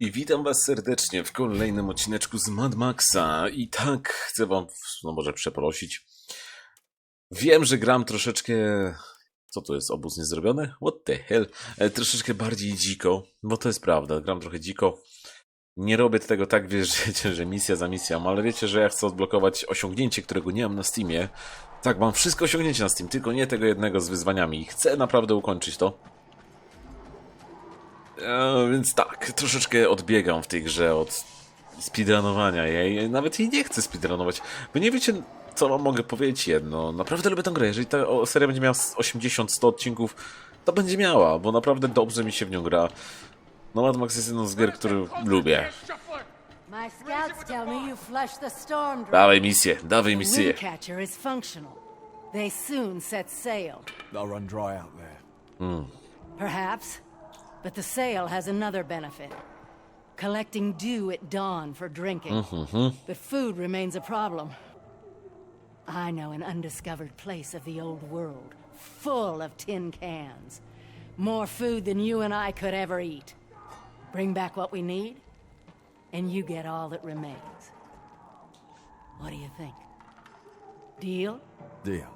I witam was serdecznie w kolejnym odcineczku z Mad Maxa. I tak chcę wam, no może przeprosić. Wiem, że gram troszeczkę... Co to jest? Obóz niezrobiony? What the hell? E, troszeczkę bardziej dziko, bo to jest prawda. Gram trochę dziko. Nie robię tego tak, wiecie, że misja za misją, ale wiecie, że ja chcę odblokować osiągnięcie, którego nie mam na Steamie. Tak, mam wszystko osiągnięcie na Steam, tylko nie tego jednego z wyzwaniami. Chcę naprawdę ukończyć to. E, więc tak, troszeczkę odbiegam w tej grze od speedrunowania jej. Nawet jej nie chcę speedrunować. Bo nie wiecie, co wam mogę powiedzieć jedno. Naprawdę lubię tę grę. Jeżeli ta seria będzie miała z 80-100 odcinków, to będzie miała, bo naprawdę dobrze mi się w nią gra. No Mad Max jest jedną z gier, które lubię. Dawaj misję, dawaj misję. Windcatcher is functional. They soon set sail. They'll run dry out there. Perhaps. But the sail has another benefit. Collecting dew at dawn for drinking. Mm-hmm. But food remains a problem. I know an undiscovered place of the old world, full of tin cans. More food than you and I could ever eat. Bring back what we need, and you get all that remains. What do you think? Deal? Deal.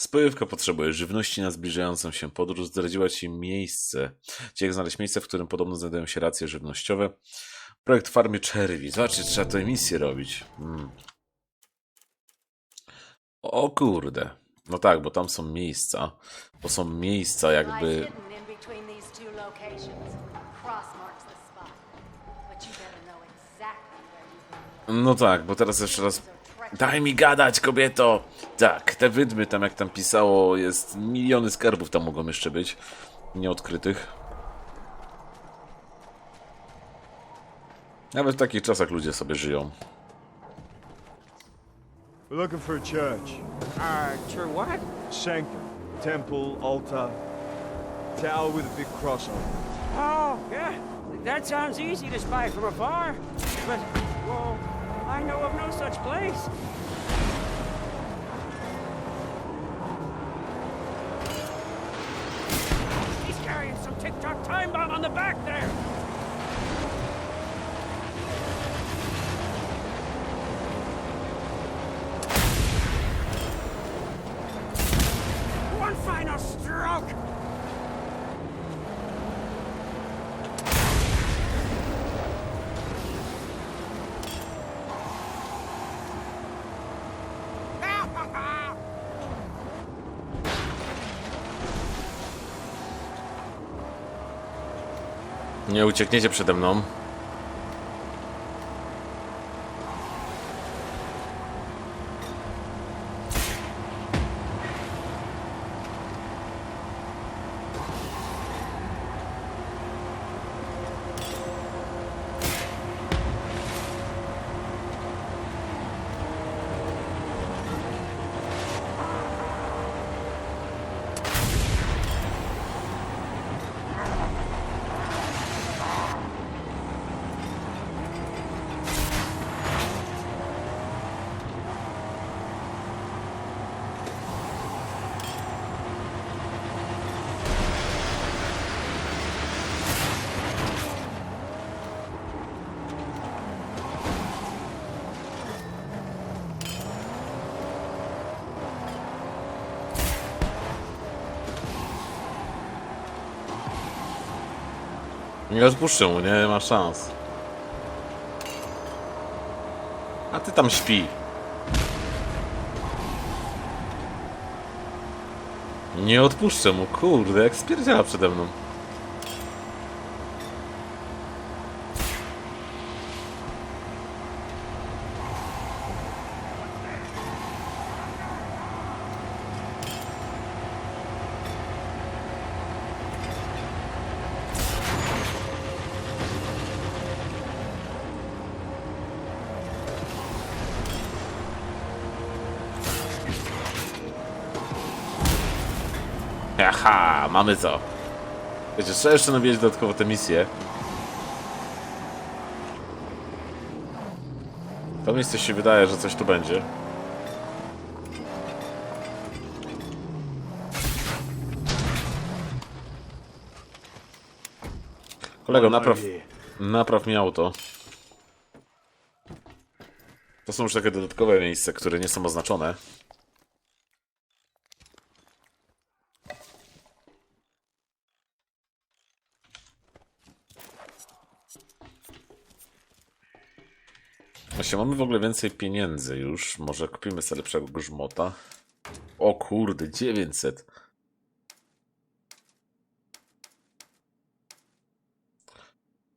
Spojówka potrzebuje żywności na zbliżającą się podróż. Zdradziła ci miejsce. Jak znaleźć miejsce, w którym podobno znajdują się racje żywnościowe. Projekt farmy czerwi. Zobaczcie, trzeba tę misję robić. Hmm. O kurde. No tak, bo tam są miejsca. To są miejsca jakby... No tak, bo teraz jeszcze raz... Daj mi gadać, kobieto! Tak, te wydmy tam, jak tam pisało, jest miliony skarbów tam mogą jeszcze być. Nieodkrytych. Nawet w takich czasach ludzie sobie żyją. We're looking for a church. Uh, sure what? Sanctum. Temple, altar. Tower with a big cross on it. Oh, yeah. That sounds easy to spy from afar. But, well, I know of no such place. Nie uciekniecie przede mną. Nie odpuszczę mu, nie ma szans. A ty tam śpi. Nie odpuszczę mu, kurde, jak spierdziela przede mną. Aha, mamy co. Wiecie, trzeba jeszcze nawijać dodatkowo tę misję. To miejsce się wydaje, że coś tu będzie. Kolego, napraw, napraw mi auto. To są już takie dodatkowe miejsca, które nie są oznaczone. Właśnie, mamy w ogóle więcej pieniędzy już. Może kupimy sobie lepszego grzmota. O kurde, 900.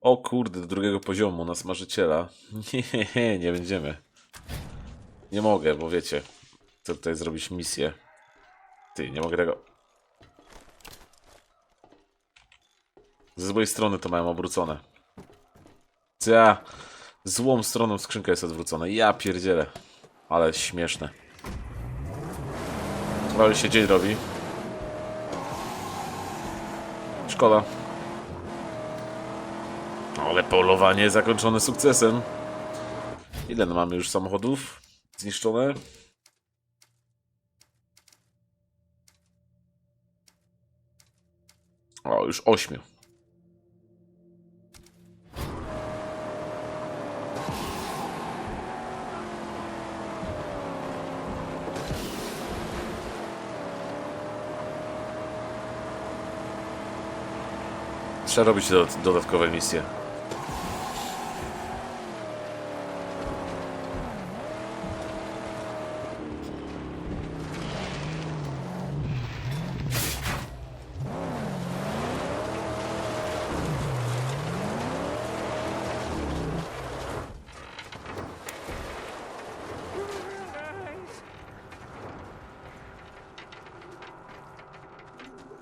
O kurde, do drugiego poziomu na smażyciela. Nie, nie, nie będziemy. Nie mogę, bo wiecie, chcę tutaj zrobić misję. Ty, nie mogę tego. Ze złej strony to mają obrócone. Ja, złą stroną skrzynka jest odwrócona. Ja pierdzielę. Ale śmieszne. Ale się dzień robi. Szkoda. Ale polowanie zakończone sukcesem. Ile no mamy już samochodów zniszczone? O, już ośmiu. Trzeba robić dodat- dodatkowe misje.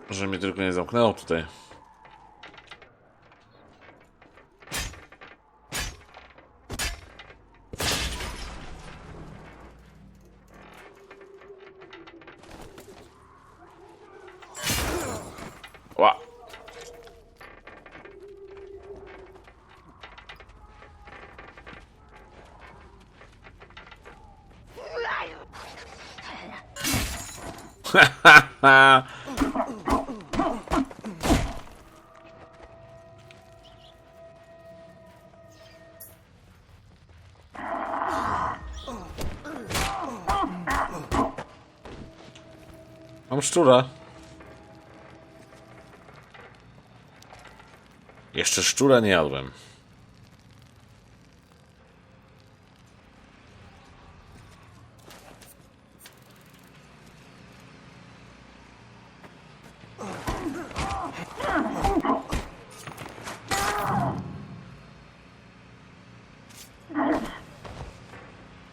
Że mnie tylko nie zamknęło tutaj. Mam szczura. Jeszcze szczura nie jadłem.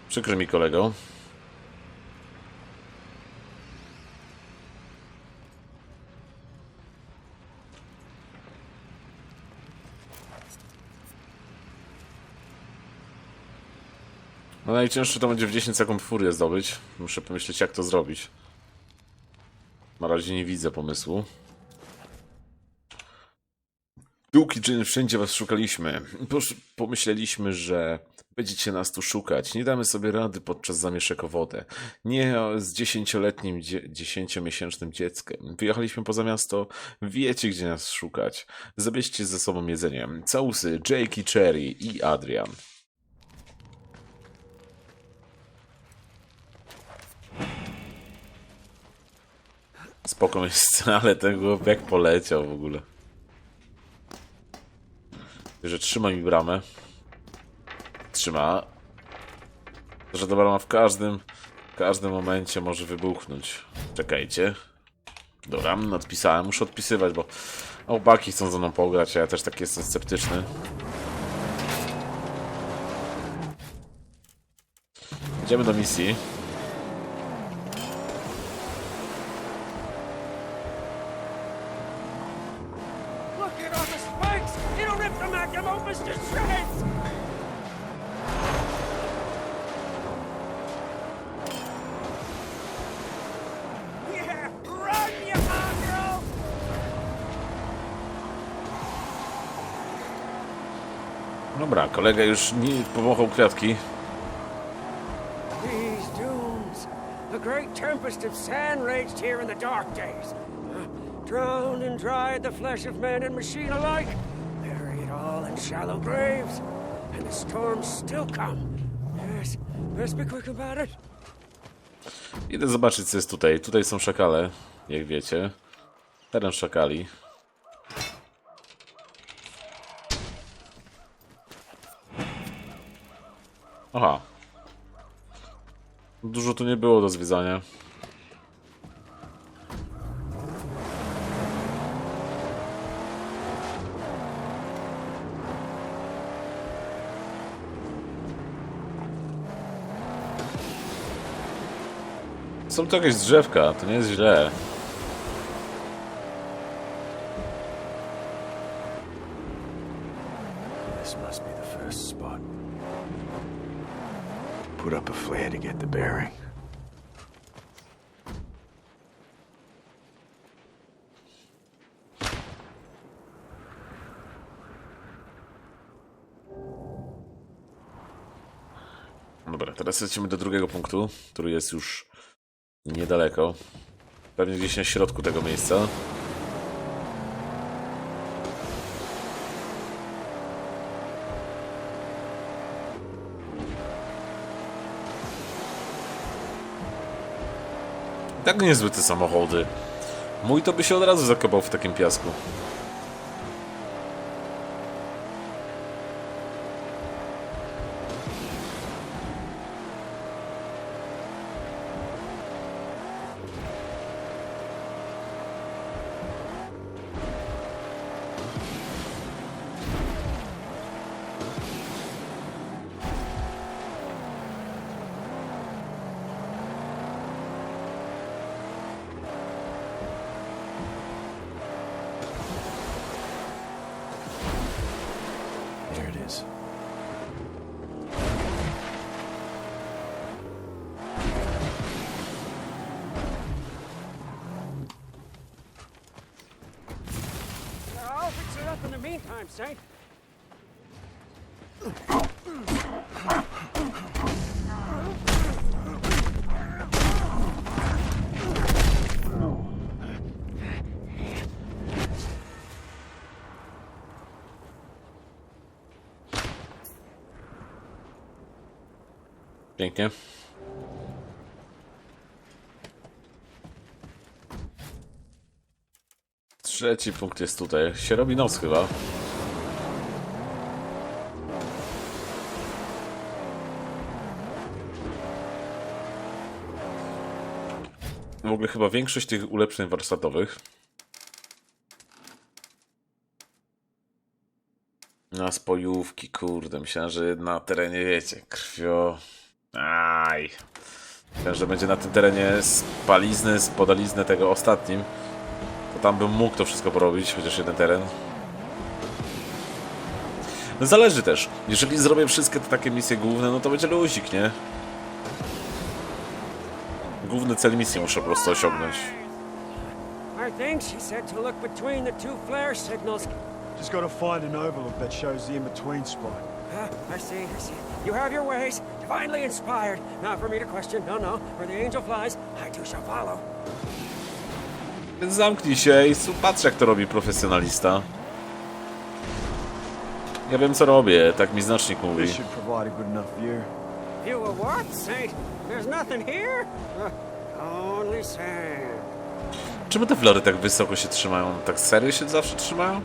Przykro mi kolego. Najcięższe to będzie w 10 sekund furię zdobyć. Muszę pomyśleć jak to zrobić. Na razie nie widzę pomysłu. Długi dzień wszędzie was szukaliśmy. Pomyśleliśmy, że będziecie nas tu szukać. Nie damy sobie rady podczas zamieszek o wodę. Nie z dziesięcioletnim, dzie- dziesięciomiesięcznym dzieckiem. Wyjechaliśmy poza miasto. Wiecie, gdzie nas szukać. Zabierzcie ze sobą jedzenie. Całusy, Jake i Cherry i Adrian. Spoko jest, ale ten chłopak poleciał w ogóle. Że trzyma mi bramę. Trzyma. Że ta brama w każdym, w każdym momencie może wybuchnąć. Czekajcie. Dobra, odpisałem. Muszę odpisywać, bo chłopaki chcą ze mną pograć, a ja też tak jestem sceptyczny. Idziemy do misji. Kolega już nie powąchał kwiatki. These dunes. A great tempest of sand raged here in the dark days. Drowned and dried the flesh of man and machine alike. Very shallow graves, and the storms still come. Yes, best be quick about it. Idę zobaczyć, co jest tutaj. Tutaj są szakale, jak wiecie. Teren szakali. Aha. Dużo tu nie było do zwiedzania. Są to jakieś drzewka, to nie jest źle. This must be the first spot. Put up a flare to get the bearing. Dobra, teraz lecimy do drugiego punktu, który jest już niedaleko. Pewnie gdzieś na środku tego miejsca. Tak niezłe te samochody. Mój to by się od razu zakopał w takim piasku. It is. I'll fix it up in the meantime, Saint. Pięknie. Trzeci punkt jest tutaj. Się robi noc chyba. W ogóle chyba większość tych ulepszeń warsztatowych na spojówki, kurde, myślałem, że na terenie, wiecie, krwio... Aj. Myślałem, że będzie na tym terenie spalizny, spodalizny tego ostatnim. To tam bym mógł to wszystko porobić, chociaż jeden teren. No zależy też. Jeżeli zrobię wszystkie te takie misje główne, no to będzie luzik, nie? Główny cel misji muszę po prostu osiągnąć. I think she said to look between the two flare signals. Just gotta find an overlook that shows the in-between spot. Ah, I see, I see. You have your ways, divinely inspired. Not for me to question, no, no. Where the angel flies, I too shall follow. Więc zamknij się i patrz jak to robi profesjonalista. Ja wiem co robię, tak mi znacznik mówi. This should provide a good enough view. You a what, Saint? There's nothing here? Uh, only sand. Czemu te flory tak wysoko się trzymają? Tak serio się zawsze trzymają?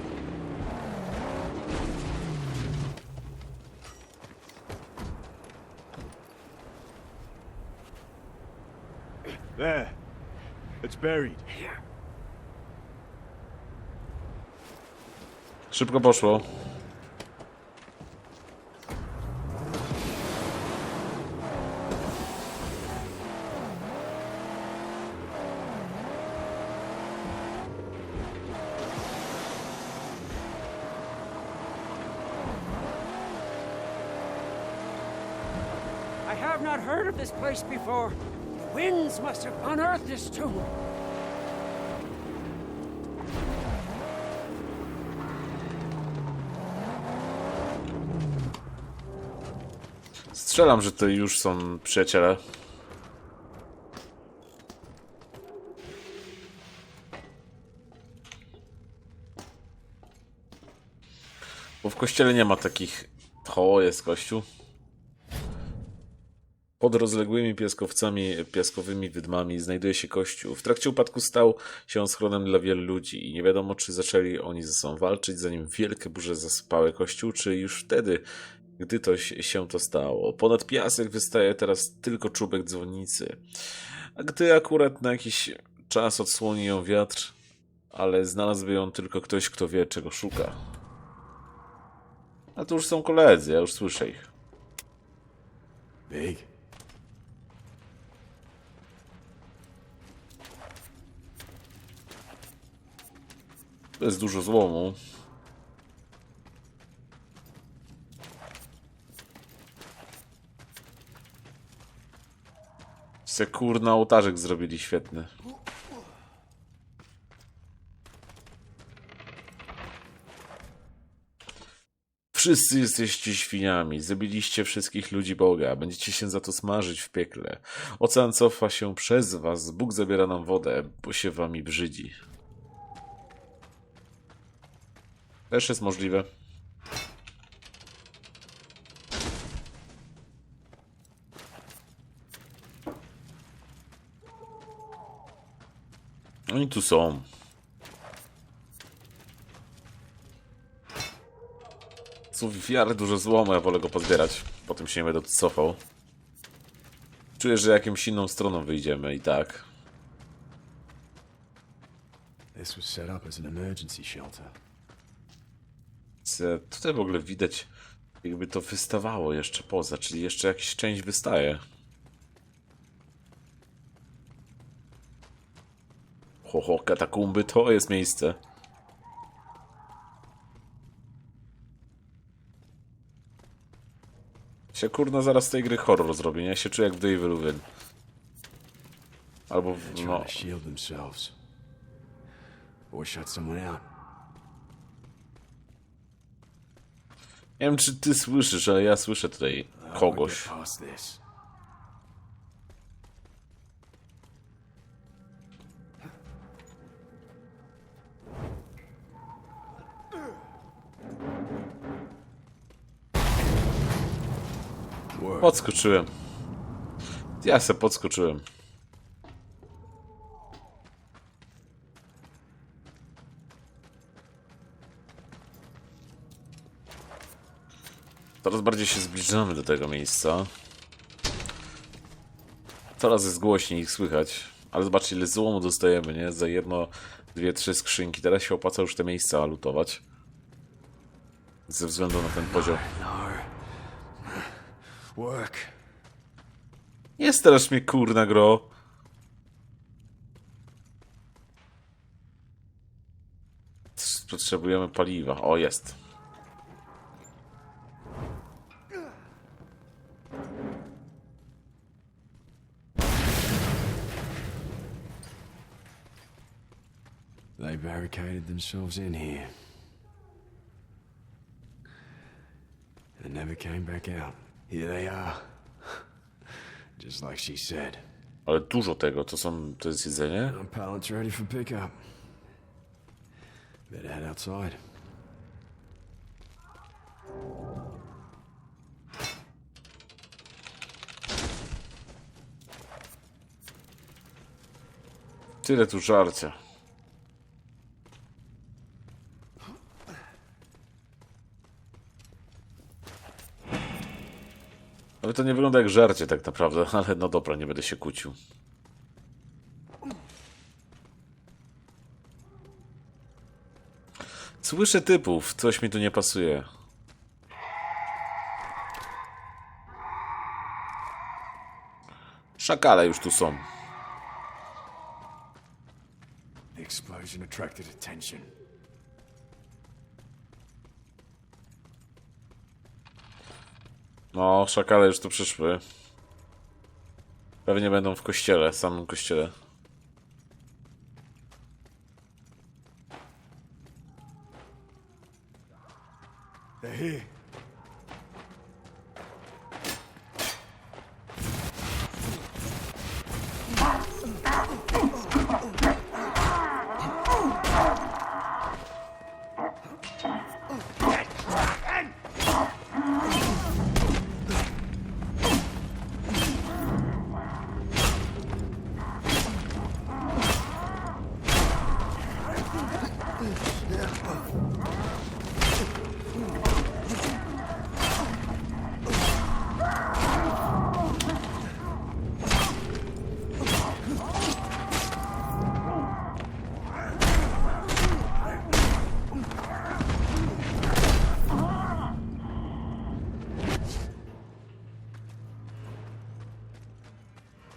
It's buried. Szybko poszło. I have not heard of this place before. The winds must have unearthed this tomb. Strzelam, że to już są przyjaciele. Bo w kościele nie ma takich... O, jest kościół. Pod rozległymi piaskowcami, piaskowymi wydmami znajduje się kościół. W trakcie upadku stał się on schronem dla wielu ludzi i nie wiadomo, czy zaczęli oni ze sobą walczyć, zanim wielkie burze zasypały kościół, czy już wtedy, gdy to się to stało. Ponad piasek wystaje teraz tylko czubek dzwonnicy. A gdy akurat na jakiś czas odsłoni ją wiatr, ale znalazłby ją tylko ktoś, kto wie, czego szuka. A to już są koledzy, ja już słyszę ich. Big? To jest dużo złomu. Se kurna ołtarzyk zrobili świetny. Wszyscy jesteście świniami, zabiliście wszystkich ludzi Boga, będziecie się za to smażyć w piekle. Ocean cofa się przez was, Bóg zabiera nam wodę, bo się wami brzydzi. Też jest możliwe. Oni tu są. Są w miarę dużo złomu, ja wolę go pozbierać. Potem się nie będę cofał. Czuję, że jakimś inną stroną wyjdziemy i tak. This was set up as an emergency shelter. C- Tutaj w ogóle widać, jakby to wystawało jeszcze poza, czyli jeszcze jakaś część wystaje. Ho, ho, katakumby to jest miejsce. Się kurna zaraz z tej gry horror zrobię, nie? Ja się czuję jak w The Evil Within. Albo w, no, to shield themselves. Or shut someone out. nie wiem czy ty słyszysz, ale ja słyszę tutaj kogoś. Podskoczyłem. Ja se podskoczyłem. Coraz bardziej się zbliżamy do tego miejsca. Coraz jest głośniej ich słychać. Ale zobaczcie ile złomu dostajemy, nie? Za jedno, dwie, trzy skrzynki. Teraz się opłaca już te miejsca lutować. Ze względu na ten poziom. Work. Nie strasz mnie kurna gro. Potrzebujemy paliwa. O, jest. They barricaded themselves in here. And never came back out. Here they are. Just like she said. Ale dużo tego. To są... To jest jedzenie? Our pallets ready for pickup. Better head outside. Tyle tu żarcia. Ale to nie wygląda jak żarcie tak naprawdę, ale no dobra, nie będę się kłócił. Słyszę typów, coś mi tu nie pasuje. Szakale już tu są. The explosion attracted attention. No, szakale już tu przyszły. Pewnie będą w kościele, samym kościele. They're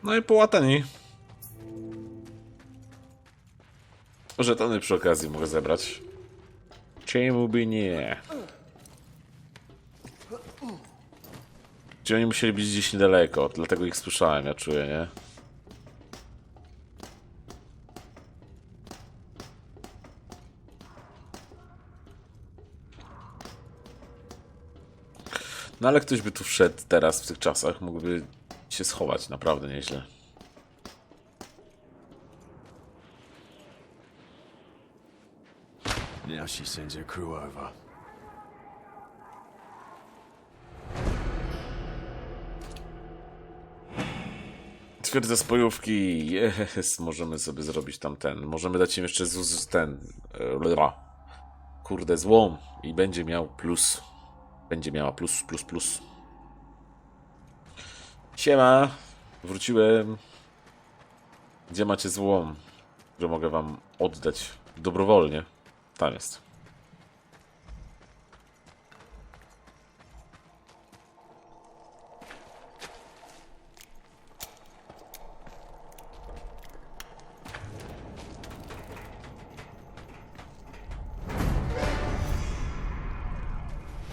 No i połatani. Żetony przy okazji mogę zebrać. Czemu by nie? Ci oni musieli być gdzieś niedaleko, dlatego ich słyszałem, ja czuję, nie? No ale ktoś by tu wszedł teraz w tych czasach, mógłby się schować naprawdę nieźle. Now she sends her crew over. Twierdza spojówki, jest, możemy sobie zrobić tam ten. Możemy dać im jeszcze z, z ten. e, bla. Kurde, złom. I będzie miał plus. Będzie miała plus, plus, plus. Siema. Wróciłem. Gdzie macie złom, że mogę wam oddać dobrowolnie? Tam jest.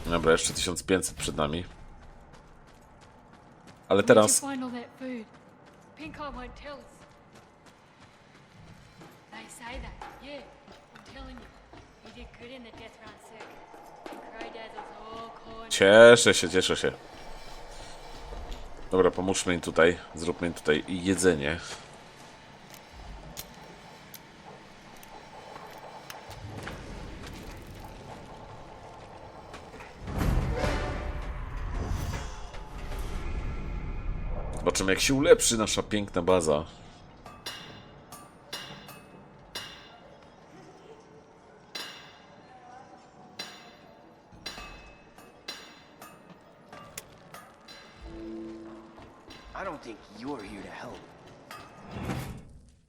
Dobra, jeszcze 1500 przed nami. Ale teraz. Cieszę się, cieszę się. Dobra, pomóżmy im tutaj. Zróbmy im tutaj jedzenie. Zobaczymy, jak się ulepszy nasza piękna baza.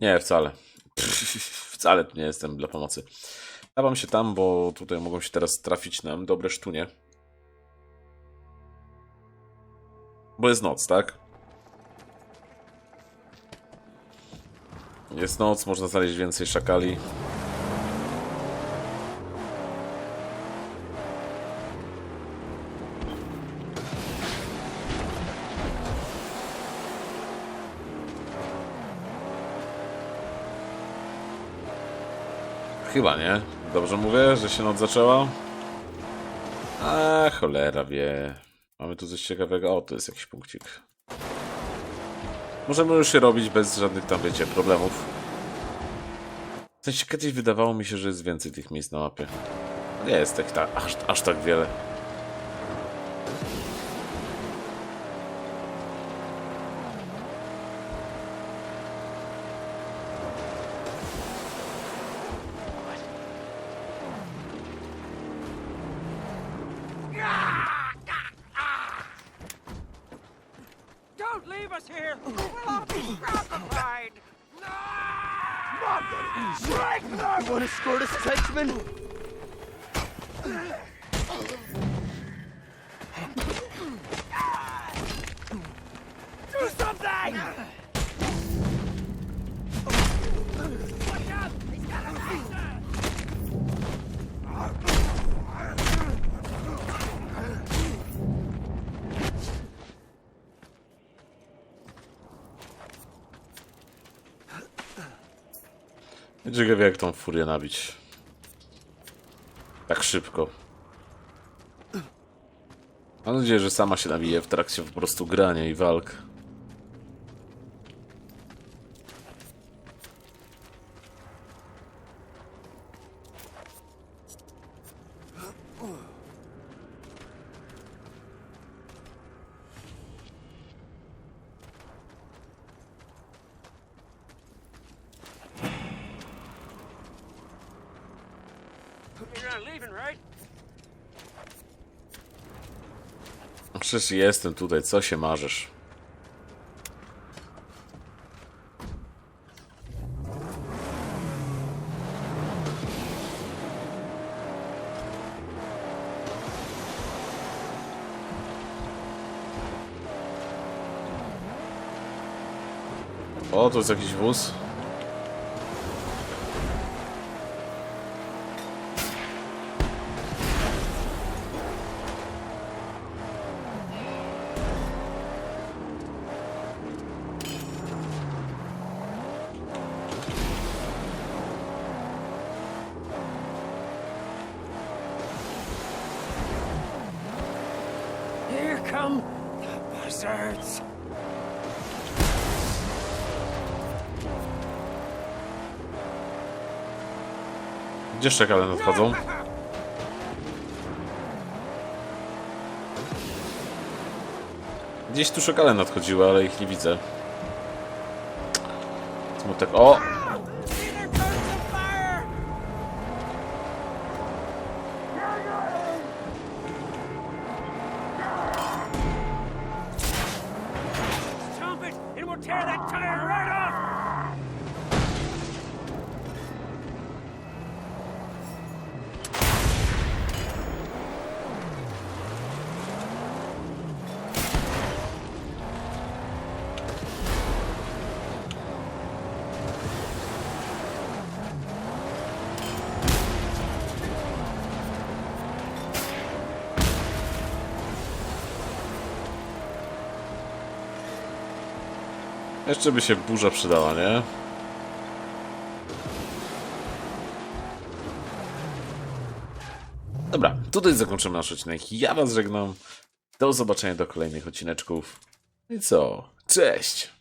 Nie, wcale. wcale tu nie jestem dla pomocy. Dawam się tam, bo tutaj mogą się teraz trafić nam dobre sztunie. Bo jest noc, tak? Jest noc, można znaleźć więcej szakali. Chyba nie. Dobrze mówię, że się noc zaczęła? A cholera wie. Mamy tu coś ciekawego. O, to jest jakiś punkcik. Możemy już się robić bez żadnych tam, wiecie, problemów. W sensie kiedyś wydawało mi się, że jest więcej tych miejsc na mapie. Nie jest tak, tak aż, aż tak wiele. want to score to Sedgman? Tą furię nabić. Tak szybko. Mam nadzieję, że sama się nabije w trakcie po prostu grania i walk. Przecież jestem tutaj, co się marzysz? O, to jest jakiś wóz. Gdzie szekale nadchodzą? Gdzieś tu szekale nadchodziły, ale ich nie widzę. Smutek. O! Jeszcze by się burza przydała, nie? Dobra, tutaj zakończymy nasz odcinek. Ja was żegnam. Do zobaczenia do kolejnych odcineczków. I co? Cześć!